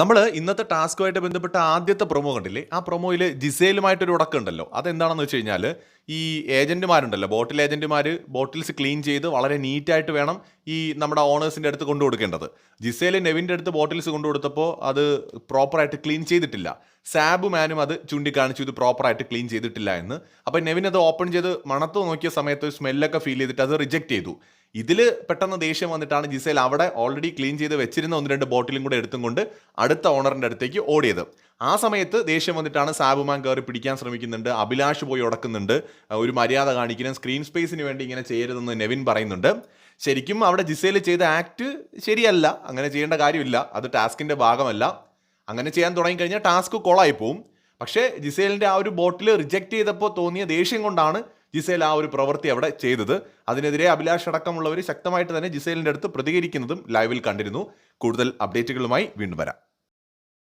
നമ്മൾ ഇന്നത്തെ ടാസ്കുമായിട്ട് ബന്ധപ്പെട്ട ആദ്യത്തെ പ്രൊമോ കണ്ടില്ലേ? ആ പ്രൊമോയിൽ ജിസേലുമായിട്ടൊരു ഉടക്കുണ്ടല്ലോ. അതെന്താണെന്ന് വെച്ച് കഴിഞ്ഞാൽ ഈ ഏജന്റുമാരുണ്ടല്ലോ ബോട്ടിൽ ഏജന്റുമാർ ബോട്ടിൽസ് ക്ലീൻ ചെയ്ത് വളരെ നീറ്റായിട്ട് വേണം ഈ നമ്മുടെ ഓണേഴ്സിന്റെ അടുത്ത് കൊണ്ടു കൊടുക്കേണ്ടത് ജിസേൽ നെവിന്റെ അടുത്ത് ബോട്ടിൽസ് കൊണ്ടു കൊടുത്തപ്പോൾ അത് പ്രോപ്പറായിട്ട് ക്ലീൻ ചെയ്തിട്ടില്ല. സാബ് മാനും അത് ചൂണ്ടിക്കാണിച്ചു ഇത് പ്രോപ്പറായിട്ട് ക്ലീൻ ചെയ്തിട്ടില്ല എന്ന്. അപ്പോൾ നെവിൻ അത് ഓപ്പൺ ചെയ്ത് മണത്ത് നോക്കിയ സമയത്ത് സ്മെല്ലൊക്കെ ഫീൽ ചെയ്തിട്ട് അത് റിജക്റ്റ് ചെയ്തു. ഇതിൽ പെട്ടെന്ന് ദേഷ്യം വന്നിട്ടാണ് ജിസേൽ അവിടെ ഓൾറെഡി ക്ലീൻ ചെയ്ത് വെച്ചിരുന്ന ഒന്ന് രണ്ട് ബോട്ടിലും കൂടെ എടുത്തും കൊണ്ട് അടുത്ത ഓണറിന്റെ അടുത്തേക്ക് ഓടിയത്. ആ സമയത്ത് ദേഷ്യം വന്നിട്ടാണ് സാബുമാൻ കയറി പിടിക്കാൻ ശ്രമിക്കുന്നുണ്ട്. അഭിലാഷ് പോയി ഉടക്കുന്നുണ്ട്. ഒരു മര്യാദ കാണിക്കണം. സ്ക്രീൻ സ്പേസിന് വേണ്ടി ഇങ്ങനെ ചെയ്യരുതെന്ന് നെവിൻ പറയുന്നുണ്ട്. ശരിക്കും അവിടെ ജിസേൽ ചെയ്ത ആക്ട് ശരിയല്ല. അങ്ങനെ ചെയ്യേണ്ട കാര്യമില്ല. അത് ടാസ്കിന്റെ ഭാഗമല്ല. അങ്ങനെ ചെയ്യാൻ തുടങ്ങിക്കഴിഞ്ഞാൽ ടാസ്ക് കൊളായി പോവും. പക്ഷേ ജിസേലിന്റെ ആ ഒരു ബോട്ടിൽ റിജക്റ്റ് ചെയ്തപ്പോൾ തോന്നിയ ദേഷ്യം കൊണ്ടാണ് ജിസേൽ ആ ഒരു പ്രവൃത്തി അവിടെ ചെയ്തത്. അതിനെതിരെ അഭിലാഷ് അടക്കമുള്ളവർ ശക്തമായിട്ട് തന്നെ ജിസേലിന്റെ അടുത്ത് പ്രതികരിക്കുന്നതും ലൈവിൽ കണ്ടിരുന്നു. കൂടുതൽ അപ്ഡേറ്റുകളുമായി വീണ്ടും വരാം.